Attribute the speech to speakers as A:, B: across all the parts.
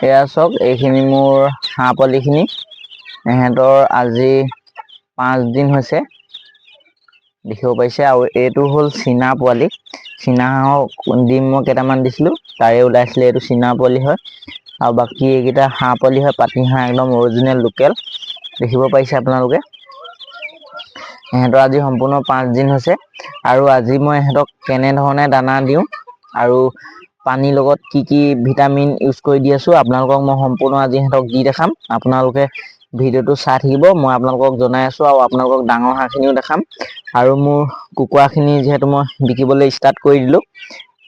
A: এয়া চাওক এইখিনি মোৰ হাঁহ পোৱালিখিনি। ইহঁতৰ আজি পাঁচদিন হৈছে। দেখিব পাৰিছে আৰু এইটো হ'ল চীনা পোৱালি। চীনা হাঁহৰ ডিম মই কেইটামান দিছিলোঁ তাৰে ওলাইছিলে এইটো চীনা পোৱালি হয়। আৰু বাকী এইকেইটা হাঁহ পোৱালি হয় পাতি হাঁহ একদম অৰিজিনেল লোকেল দেখিব পাৰিছে আপোনালোকে। ইহঁতৰ আজি সম্পূৰ্ণ পাঁচদিন হৈছে। আৰু আজি মই ইহঁতক কেনেধৰণে দানা দিওঁ আৰু পানীৰ লগত কি কি ভিটামিন ইউজ কৰি দি আছোঁ আপোনালোকক মই সম্পূৰ্ণ আজি সিহঁতক দি দেখাম। আপোনালোকে ভিডিঅ'টো চাই থাকিব মই আপোনালোকক জনাই আছোঁ আৰু আপোনালোকক ডাঙৰ হাঁহখিনিও দেখাম। আৰু মোৰ কুকুৰাখিনি যিহেতু মই বিকিবলৈ ষ্টাৰ্ট কৰি দিলোঁ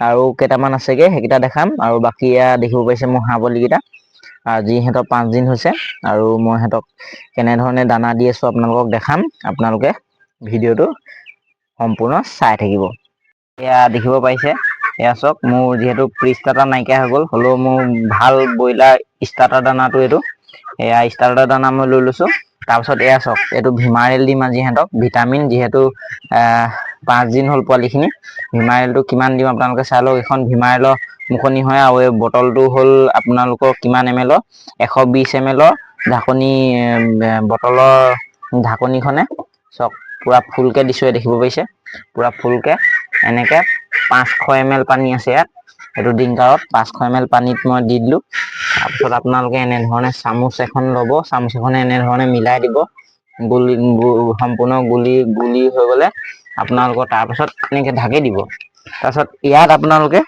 A: আৰু কেইটামান আছেগৈ সেইকেইটা দেখাম। আৰু বাকী এয়া দেখিব পাৰিছে মোৰ হাঁহ পোৱালিকেইটা আজি সিহঁতৰ পাঁচদিন হৈছে। আৰু মই সিহঁতক কেনেধৰণে দানা দি আছোঁ আপোনালোকক দেখাম। আপোনালোকে ভিডিঅ'টো সম্পূৰ্ণ চাই থাকিব। এয়া দেখিব পাৰিছে এয়া চাওক মোৰ যিহেতু প্ৰি ষ্টাৰ্টাৰ নাইকিয়া হৈ গ'ল হ'লেও মোৰ ভাল ব্ৰইলাৰ ষ্টাৰ্টাৰ দানাটো এইটো। এয়া ষ্টাৰ্টাৰ দানা মই লৈ লৈছোঁ। তাৰপিছত এয়া চাওক এইটো ভিমাৰেল দিম আজি সিহঁতক। ভিটামিন যিহেতু পাঁচদিন হ'ল পোৱালিখিনি। ভিমাৰেলটো কিমান দিম আপোনালোকে চাই লওক। এইখন ভিমাৰেলৰ মুখনি হয় আৰু এই বটলটো হ'ল আপোনালোকৰ কিমান এম এলৰ? এশ বিছ এম এলৰ ঢাকনি বটলৰ ঢাকনিখনে। চাওক পূৰা ফুলকৈ দিছোঁ দেখিব পাৰিছে। পূৰা ফুলকৈ। এনেকৈ এম এল পানী আছে ইয়াত। ডিংকাৰত পাঁচশ এম এল পানীত মই দি দিলোঁ। তাৰপিছত আপোনালোকে এনেধৰণে চামুচ এখন ল'ব। চামুচ এখনে এনেধৰণে মিলাই দিব। গুলি সম্পূৰ্ণ গুলি গুলি হৈ গ'লে আপোনালোকৰ তাৰপাছত এনেকৈ ঢাকি দিব। তাৰপাছত ইয়াত আপোনালোকে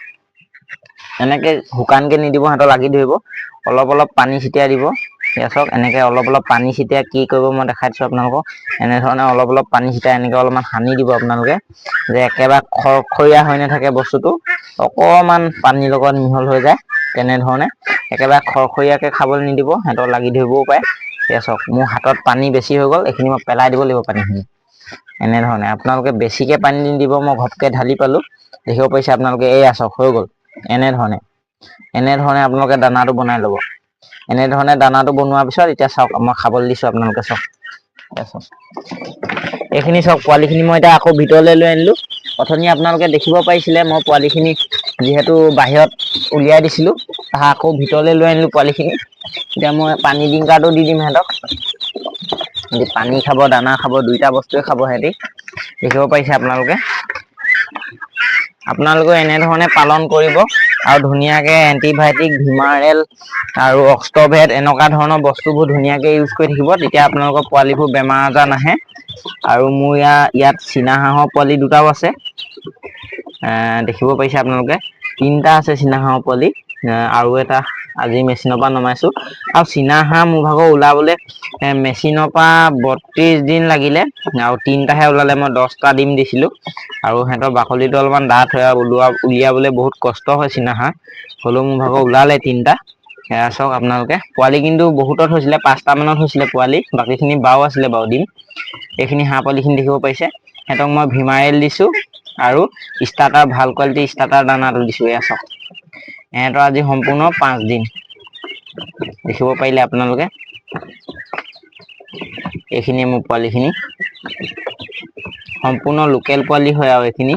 A: এনেকৈ শুকানকৈ নিদিব সিহঁতৰ লাগি ধৰিব। অলপ অলপ পানী ছটিয়াই দিব। এয়া চাওক এনেকৈ অলপ অলপ পানী ছটিয়াই কি কৰিব মই দেখাই দিছোঁ আপোনালোকক। এনেধৰণে অলপ অলপ পানী ছটিয়াই এনেকৈ অলপমান সানি দিব আপোনালোকে যে একেবাৰে খৰখৰীয়া হৈ নাথাকে বস্তুটো। অকণমান পানীৰ লগত মিহল হৈ যায় তেনেধৰণে। একেবাৰে খৰখৰীয়াকৈ খাবলৈ নিদিব সিহঁতৰ লাগি ধৰিবও পাৰে। এয়া চাওক মোৰ হাতত পানী বেছি হৈ গ'ল এইখিনি মই পেলাই দিব লাগিব পানীখিনি। এনেধৰণে আপোনালোকে বেছিকৈ পানী নিদিব মই ঘপকৈ ঢালি পালোঁ। দেখিব পাৰিছে আপোনালোকে এয়া চাওক হৈ গ'ল। এনেধৰণে এনেধৰণে আপোনালোকে দানাটো বনাই ল'ব। এনেধৰণে দানাটো বনোৱাৰ পিছত এতিয়া চাওক মই খাবলৈ দিছোঁ আপোনালোকে চাওক। এইখিনি চাওক পোৱালিখিনি মই এতিয়া আকৌ ভিতৰলৈ লৈ আনিলোঁ। অথনি আপোনালোকে দেখিব পাৰিছিলে মই পোৱালিখিনি যিহেতু বাহিৰত উলিয়াই দিছিলোঁ তাহা আকৌ ভিতৰলৈ লৈ আনিলোঁ পোৱালিখিনি। এতিয়া মই পানী ডিংকাৰটো দি দিম সিহঁতক। সিহঁতি পানী খাব দানা খাব দুইটা বস্তুৱে খাব সিহঁতি। দেখিব পাৰিছে আপোনালোকে? আপোনালোকে এনেধৰণে পালন কৰিব আৰু ধুনীয়াকৈ এণ্টিবায়'টিক ভিমাৰেল আৰু অক্সট'ভেট এনেকুৱা ধৰণৰ বস্তুবোৰ ধুনীয়াকৈ ইউজ কৰি থাকিব। তেতিয়া আপোনালোকৰ পোৱালিবোৰ বেমাৰ আজাৰ নাহে। আৰু মোৰ ইয়াত ইয়াত চীনা হাঁহৰ পোৱালি দুটাও আছে। দেখিব পাৰিছে আপোনালোকে। তিনিটা আছে চীনা হাঁহৰ পোৱালি আৰু এটা আজি মেচিনৰ পৰা নমাইছোঁ। আৰু চীনা হাঁহ মোৰ ভাগৰ ওলাবলৈ মেচিনৰ পৰা বত্ৰিছ দিন লাগিলে। আৰু তিনিটাহে ওলালে, মই দহটা ডিম দিছিলোঁ। আৰু সিহঁতৰ বাকলিটো অলপমান ডাঠ হয় ওলোৱা, উলিয়াবলৈ বহুত কষ্ট হয় চীনা হাঁহ। হ'লেও মোৰ ভাগৰ ওলালে তিনিটা। সেয়া চাওক আপোনালোকে। পোৱালি কিন্তু বহুতত হৈছিলে পাঁচটামানত হৈছিলে পোৱালি। বাকীখিনি বাও আছিলে বাৰু ডিম। এইখিনি হাঁহ পোৱালিখিনি দেখিব পাৰিছে। সিহঁতক মই ভিমাৰেল দিছোঁ। আৰু ষ্টাৰ্টাৰ, ভালো কোৱালিটিৰ ষ্টাৰ্টাৰ দানাটো দিছোঁ। এয়া চাওক। সিহঁতৰ আজি সম্পূৰ্ণ পাঁচদিন দেখিব পাৰিলে আপোনালোকে। এইখিনিয়ে মোৰ পোৱালিখিনি। সম্পূৰ্ণ লোকেল পোৱালি হয় আৰু এইখিনি।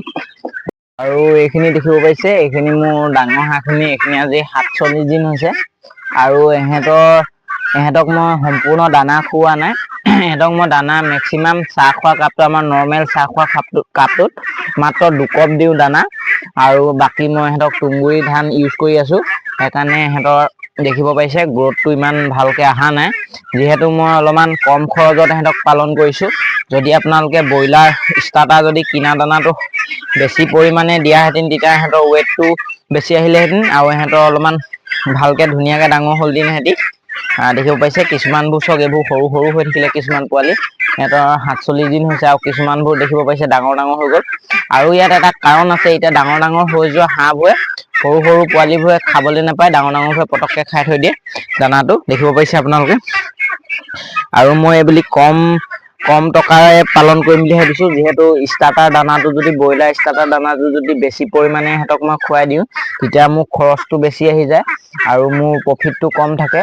A: আৰু এইখিনি দেখিব পাৰিছে এইখিনি মোৰ ডাঙৰ হাঁহখিনি এইখিনি আজি সাতচল্লিছ দিন হৈছে। আৰু ইহঁতৰ ইহঁতক মই সম্পূৰ্ণ দানা খুওৱা নাই। ইহঁতক মই দানা মেক্সিমাম চাহ খোৱা কাপটো আমাৰ নৰ্মেল চাহ খোৱা কাপটো কাপটোত মাত্ৰ দুকপ দিওঁ দানা। আৰু বাকী মই ইহঁতক তুঁহগুৰি ধান ইউজ কৰি আছোঁ। সেইকাৰণে ইহঁতৰ দেখিব পাৰিছে গ্ৰ'থটো ইমান ভালকৈ অহা নাই। যিহেতু মই অলপমান কম খৰচত ইহঁতক পালন কৰিছোঁ। যদি আপোনালোকে ব্ৰইলাৰ ষ্টাৰ্টাৰ যদি কিনা দানাটো বেছি পৰিমাণে দিয়াহেঁতেন, তেতিয়া ইহঁতৰ ৱেটটো বেছি আহিলেহেঁতেন। আৰু ইহঁতৰ অলপমান ভালকৈ ধুনীয়াকৈ ডাঙৰ হ'লহেঁতেন। সিহঁতি দেখিব পাৰিছে কিছুমানবোৰ চাওক এইবোৰ সৰু সৰু হৈ থাকিলে কিছুমান পোৱালি। সিহঁতৰ সাতচল্লিছ দিন হৈছে আৰু কিছুমানবোৰ দেখিব পাৰিছে ডাঙৰ ডাঙৰ হৈ গ'ল। আৰু ইয়াত এটা কাৰণ আছে, এতিয়া ডাঙৰ ডাঙৰ হৈ যোৱা হাঁহবোৰে সৰু সৰু পোৱালিবোৰে খাবলৈ নাপায়, ডাঙৰ ডাঙৰবোৰে পটককৈ খাই থৈ দিয়ে দানাটো, দেখিব পাৰিছে আপোনালোকে। আৰু মই এইবুলি কম কম টকাৰে পালন কৰিম বুলি ভাবিছোঁ, যিহেতু ষ্টাৰ্টাৰ দানাটো যদি, ব্ৰইলাৰ ষ্টাৰ্টাৰ দানাটো যদি বেছি পৰিমাণে সিহঁতক মই খুৱাই দিওঁ, তেতিয়া মোৰ খৰচটো বেছি আহি যায় আৰু মোৰ প্ৰফিটটো কম থাকে।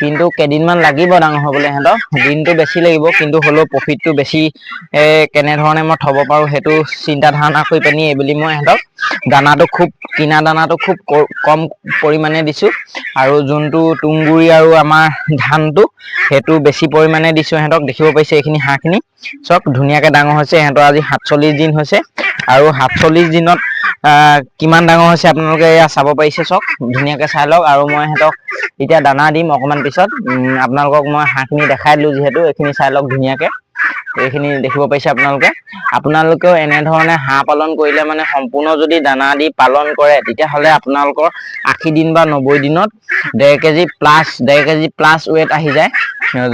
A: কিন্তু কেইদিনমান লাগিব ডাঙৰ হ'বলৈ সিহঁতৰ। দিনটো বেছি লাগিব কিন্তু হ'লেও প্ৰফিটটো বেছি কেনেধৰণে মই থ'ব পাৰোঁ সেইটো চিন্তা ধাৰণা কৰি পিনি এইবুলি মই সিহঁতক দানাটো খুব কিনা দানাটো খুব কম পৰিমাণে দিছোঁ। আৰু যোনটো তুঁহগুৰি আৰু আমাৰ ধানটো সেইটো বেছি পৰিমাণে দিছোঁ সিহঁতক। দেখিব পাইছে এইখিনি হাঁহখিনি। চব ধুনীয়াকৈ ডাঙৰ হৈছে সিহঁতৰ আজি সাতচল্লিছ দিন হৈছে। আৰু সাতচল্লিছ দিনত কিমান ডাঙৰ হৈছে আপোনালোকে এয়া চাব পাৰিছে চাওক ধুনীয়াকৈ চাই লওক। আৰু মই সিহঁতক এতিয়া দানা দিম অকণমান পিছত। আপোনালোকক মই হাঁহখিনি দেখাই দিলোঁ যিহেতু এইখিনি চাই লওক ধুনীয়াকৈ। এইখিনি দেখিব পাৰিছে আপোনালোকে। আপোনালোকেও এনেধৰণে হাঁহ পালন কৰিলে মানে সম্পূৰ্ণ যদি দানা দি পালন কৰে, তেতিয়াহ'লে আপোনালোকৰ আশী দিন বা নব্বৈ দিনত ডেৰ কেজি প্লাছ ডেৰ কেজি প্লাছ ৱেট আহি যায়।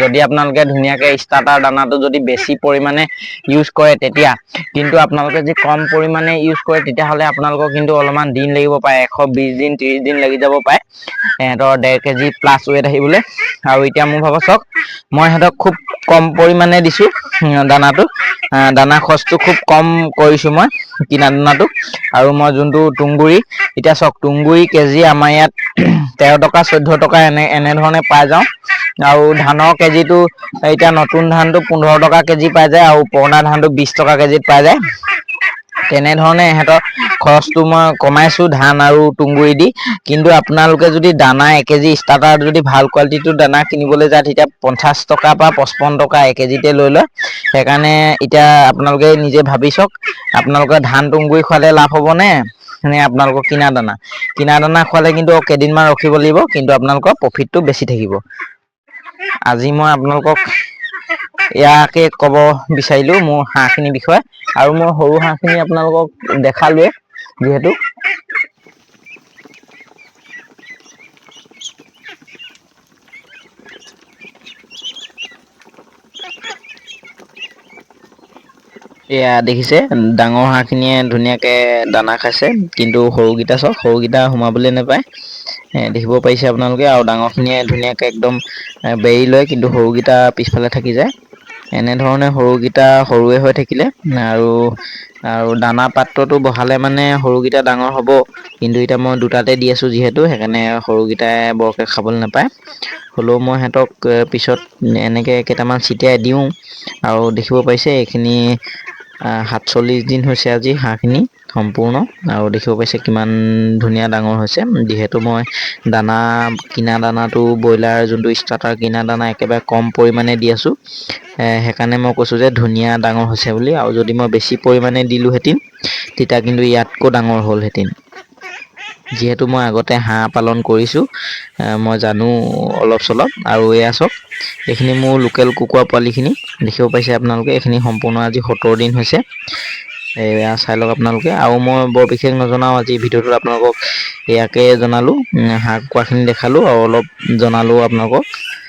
A: যদি আপোনালোকে ধুনীয়াকৈ ষ্টাৰ্টাৰ দানাটো যদি বেছি পৰিমাণে ইউজ কৰে তেতিয়া, কিন্তু আপোনালোকে যদি কম পৰিমাণে ইউজ কৰে, তেতিয়াহ'লে আপোনালোকৰ কিন্তু অলপমান দিন লাগিব পাৰে এশ বিছ দিন ত্ৰিছ দিন লাগি যাব পাৰে সিহঁতৰ ডেৰ কেজি প্লাছ ৱেট আহিবলৈ। আৰু এতিয়া মোৰ ভাবক চাওক মই সিহঁতক খুব কম পৰিমাণে দিছোঁ দানাটো। দানা খৰচটো খুব কম কৰিছোঁ মই কিনা দানাটো। আৰু মই যোনটো তুঁহগুৰি এতিয়া চাওক তুঁহগুৰি কেজি আমাৰ ইয়াত তেৰ টকা চৈধ্য টকা এনে এনেধৰণে পাই যাওঁ। আৰু ধানৰ কেজিটো এতিয়া নতুন ধানটো পোন্ধৰ টকা কেজি পাই যায় আৰু পুৰণা ধানটো বিছ টকা কেজিত পাই যায়। তেনেধৰণে ইহঁতৰ খৰচটো মই কমাইছোঁ ধান আৰু তুঁহগুৰি দি। কিন্তু আপোনালোকে যদি দানা এক কেজি ষ্টাৰ্টাৰ যদি ভালো কোৱালিটিটোৰ দানা কিনিবলৈ যায়, তেতিয়া পঞ্চাছ টকা বা পঁচপন্ন টকা এক কেজিতে লৈ লয়। সেইকাৰণে এতিয়া আপোনালোকে নিজে ভাবি চাওক আপোনালোকে ধান তুঁহগুৰি খোৱালে লাভ হ'বনে? নে আপোনালোকৰ কিনা দানা? কিনা দানা খোৱালে কিন্তু কেইদিনমান ৰখিব লাগিব, কিন্তু আপোনালোকৰ প্ৰফিটটো বেছি থাকিব। আজি মই আপোনালোকক ইয়াকে ক'ব বিচাৰিলোঁ মোৰ হাঁহখিনিৰ বিষয়ে আৰু মই সৰু হাঁহখিনি আপোনালোকক দেখালোৱে যিহেতু। এয়া দেখিছে, ডাঙৰ হাঁহখিনিয়ে ধুনীয়াকৈ দানা খাইছে, কিন্তু সৰুকেইটা চাওক, সৰুকেইটা সোমাবলৈ নাপায়। দেখিব পাৰিছে আপোনালোকে আৰু ডাঙৰখিনিয়ে ধুনীয়াকৈ একদম বেৰি লয়, কিন্তু সৰুকেইটা পিছফালে থাকি যায়। এনেধৰণে সৰুকেইটা সৰুৱে হৈ থাকিলে আৰু আৰু দানা পাত্ৰটো বহালে মানে সৰুকেইটা ডাঙৰ হ'ব। কিন্তু এতিয়া মই দুটাতে দি আছোঁ যিহেতু সেইকাৰণে সৰুকেইটাই বৰকৈ খাবলৈ নাপায়। হ'লেও মই সিহঁতক পিছত এনেকৈ কেইটামান ছিটিয়াই দিওঁ। আৰু দেখিব পাৰিছে এইখিনি সাতচল্লিছ দিন হৈছে আজি হাঁহখিনি সম্পূৰ্ণ আৰু দেখিব পাইছে কিমান ধুনীয়া ডাঙৰ হৈছে। যিহেতু মই দানা কিনা দানাটো ব্ৰইলাৰ যোনটো ষ্টাৰ্টাৰ কিনা দানা একেবাৰে কম পৰিমাণে দি আছোঁ সেইকাৰণে মই কৈছোঁ যে ধুনীয়া ডাঙৰ হৈছে বুলি। আৰু যদি মই বেছি পৰিমাণে দিলোঁহেঁতেন তেতিয়া কিন্তু ইয়াতকৈ ডাঙৰ হ'লহেঁতেন। যিহেতু মই আগতে হাঁহ পালন কৰিছোঁ মই জানো অলপ চলপ আৰু এয়া চাওক এইখিনি মোৰ লোকেল কুকুৰা পোৱালিখিনি দেখিব পাইছে আপোনালোকে এইখিনি সম্পূৰ্ণ আজি সত্তৰ দিন হৈছে। এয়া চাই লওক আপোনালোকে। আৰু মই বৰ বিশেষ নজনাওঁ আজি ভিডিঅ'টোত আপোনালোকক ইয়াকে জনালোঁ হাঁহ কুকুৰাখিনি দেখালোঁ আৰু অলপ জনালোঁ আপোনালোকক।